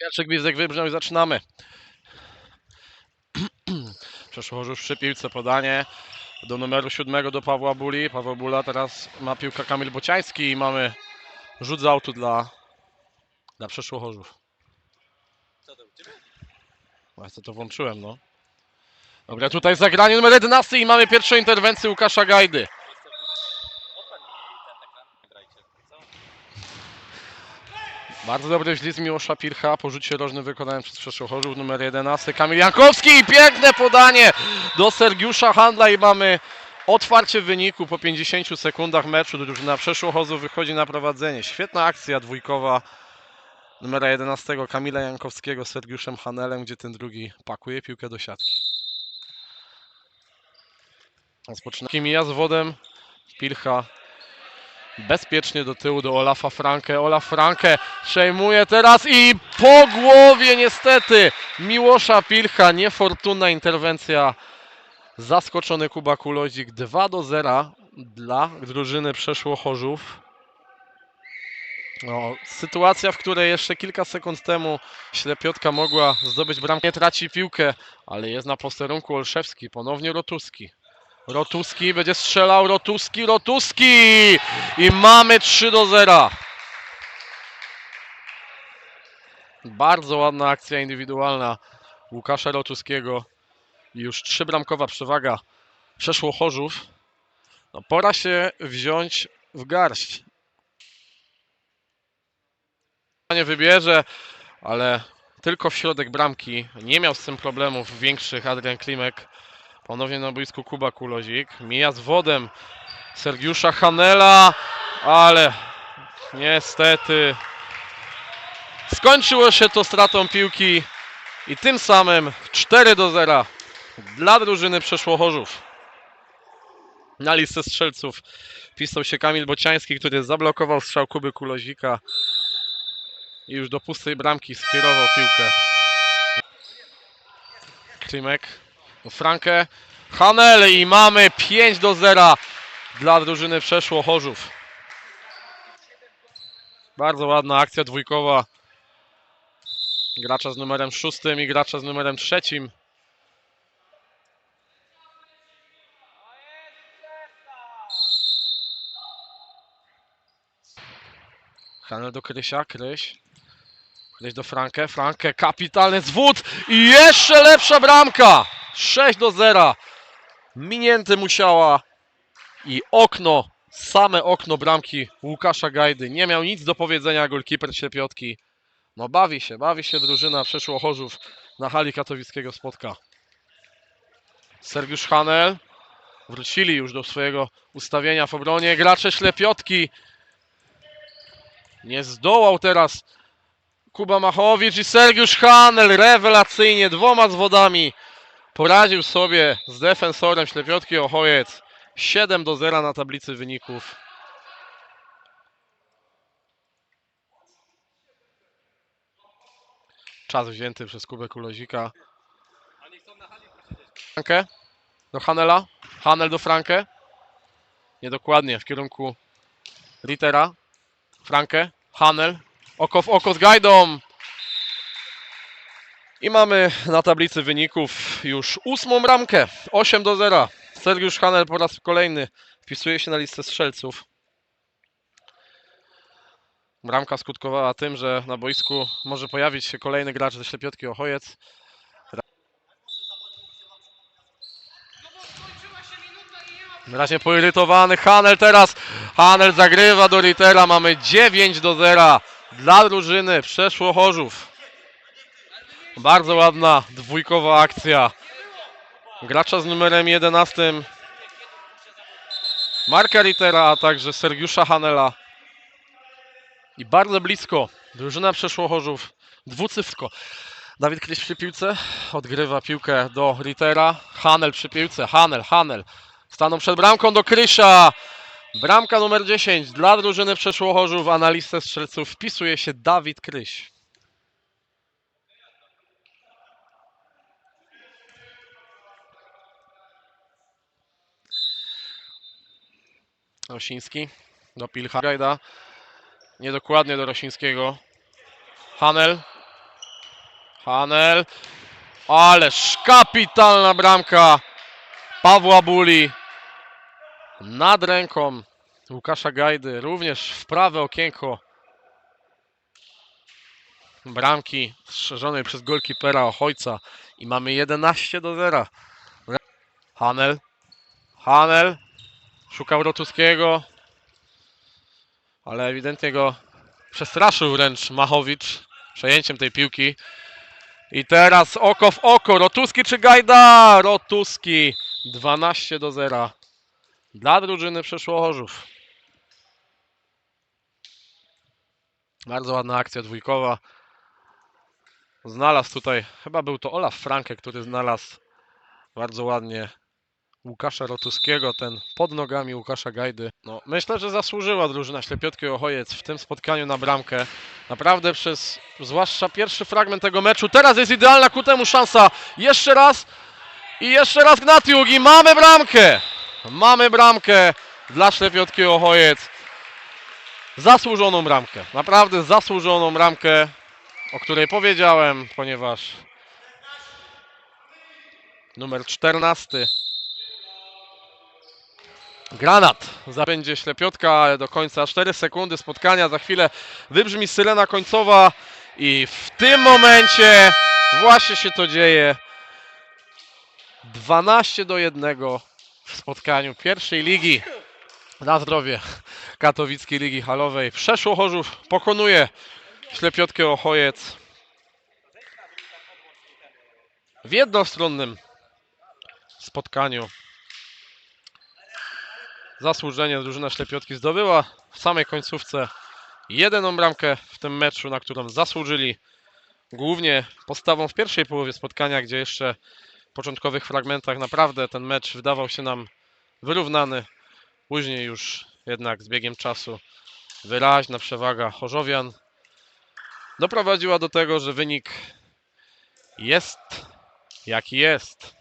Pierwszy gwizdek wybrzmiał i zaczynamy. Przeszło przy piłce podanie do numeru siódmego do Pawła Buli. Paweł Bula teraz ma piłkę Kamil Bociański i mamy rzut z autu dla, dla Przeszłochorzów. Właśnie to włączyłem, no. Dobra, tutaj zagranie numer 11 i mamy pierwszą interwencję Łukasza Gajdy. Bardzo dobry ślizg Miłosza Pircha po rzucie rożnym wykonałem przez Przeszłochorzów numer 11. Kamil Jankowski i piękne podanie do Sergiusza Handla i mamy otwarcie wyniku po 50 sekundach meczu. Drużyna Przeszłochorzów wychodzi na prowadzenie. Świetna akcja dwójkowa numera 11 Kamila Jankowskiego z Sergiuszem Hanelem, gdzie ten drugi pakuje piłkę do siatki. Rozpoczyna mija z wodem Pircha bezpiecznie do tyłu do Olafa Frankę. Olaf Frankę przejmuje teraz i po głowie niestety Miłosza Pilcha. Niefortunna interwencja. Zaskoczony Kuba Kulozik 2 do 0 dla drużyny przeszło Chorzów. No, sytuacja, w której jeszcze kilka sekund temu Ślepiotka mogła zdobyć bramkę. Traci piłkę, ale jest na posterunku Olszewski. Ponownie Rotuski. Rotuski będzie strzelał. Rotuski, Rotuski! I mamy 3 do 0. Bardzo ładna akcja indywidualna Łukasza Rotuskiego. I już trzybramkowa przewaga przeszło Chorzów. No, pora się wziąć w garść. Nie wybierze, ale tylko w środek bramki. Nie miał z tym problemów większych Adrian Klimek. Ponownie na boisku Kuba Kulozik. Mija z wodem Sergiusza Hanela, ale niestety skończyło się to stratą piłki i tym samym 4 do 0 dla drużyny Przeszłochorzów. Na listę strzelców wpisał się Kamil Bociański, który zablokował strzał Kuby Kulozika i już do pustej bramki skierował piłkę. Klimek, Frankę, Hanel i mamy 5 do 0 dla drużyny przeszło Chorzów. Bardzo ładna akcja dwójkowa. Gracza z numerem szóstym i gracza z numerem trzecim. Hanel do Krysia, Kryś. Kryś do Frankę, Frankę, kapitalny zwód i jeszcze lepsza bramka! 6 do 0. Minięty musiała i okno, same okno bramki Łukasza Gajdy. Nie miał nic do powiedzenia golkiper Ślepiotki. No bawi się, bawi się drużyna przeszło Chorzów na hali katowickiego spotka. Sergiusz Hanel. Wrócili już do swojego ustawienia w obronie. Gracze Ślepiotki. Nie zdołał teraz Kuba Machowicz i Sergiusz Hanel. Rewelacyjnie dwoma zwodami poradził sobie z defensorem Ślepiotki Ochojec. 7 do 0 na tablicy wyników. Czas wzięty przez hali posiedzieć. Frankę do Hanela. Hanel do Frankę. Niedokładnie w kierunku Rittera. Frankę. Hanel. Oko w oko z Gajdą. I mamy na tablicy wyników już ósmą bramkę. 8 do 0. Sergiusz Hanel po raz kolejny wpisuje się na listę strzelców. Bramka skutkowała tym, że na boisku może pojawić się kolejny gracz ze Ślepiotki Ochojec. Wyraźnie poirytowany Hanel teraz. Hanel zagrywa do Rittera. Mamy 9 do 0 dla drużyny przeszło Chorzów. Bardzo ładna dwójkowa akcja. Gracza z numerem 11 Marka Rittera, a także Sergiusza Hanela. I bardzo blisko drużyna przeszło Chorzów. Dawid Kryś przy piłce odgrywa piłkę do Rittera. Hanel przy piłce. Hanel, Hanel. Staną przed bramką do Krysza. Bramka numer 10 dla drużyny przeszło Chorzów, a na listę strzelców wpisuje się Dawid Kryś. Rosiński do Pilcha. Gajda. Niedokładnie do Rosińskiego. Hanel. Hanel. Ależ kapitalna bramka Pawła Buli. Nad ręką Łukasza Gajdy. Również w prawe okienko bramki strzeżonej przez golkipera Ochojca. I mamy 11 do 0. Hanel. Hanel. Szukał Rotuskiego. Ale ewidentnie go przestraszył wręcz Machowicz przejęciem tej piłki. I teraz oko w oko. Rotuski czy Gajda? Rotuski. 12 do 0. Dla drużyny Przeszłochorzów. Bardzo ładna akcja dwójkowa. Znalazł tutaj, chyba był to Olaf Franke, który znalazł bardzo ładnie Łukasza Rotuskiego, ten pod nogami Łukasza Gajdy. No, myślę, że zasłużyła drużyna Ślepiotki Ochojec w tym spotkaniu na bramkę. Naprawdę przez, zwłaszcza pierwszy fragment tego meczu. Teraz jest idealna ku temu szansa. Jeszcze raz i jeszcze raz Gnatiuk i mamy bramkę. Mamy bramkę dla Ślepiotki Ochojec. Zasłużoną bramkę. Naprawdę zasłużoną bramkę, o której powiedziałem, ponieważ numer 14 Granat zabędzie ślepiotka do końca 4 sekundy spotkania. Za chwilę wybrzmi syrena końcowa i w tym momencie właśnie się to dzieje. 12 do 1 w spotkaniu pierwszej ligi na zdrowie katowickiej ligi halowej. Przeszło Chorzów pokonuje ślepiotkę Ochojec w jednostronnym spotkaniu zasłużenie drużyna Ślepiotki zdobyła w samej końcówce jedyną bramkę w tym meczu, na którą zasłużyli głównie postawą w pierwszej połowie spotkania, gdzie jeszcze w początkowych fragmentach naprawdę ten mecz wydawał się nam wyrównany. Później już jednak z biegiem czasu wyraźna przewaga Chorzowian doprowadziła do tego, że wynik jest jaki jest.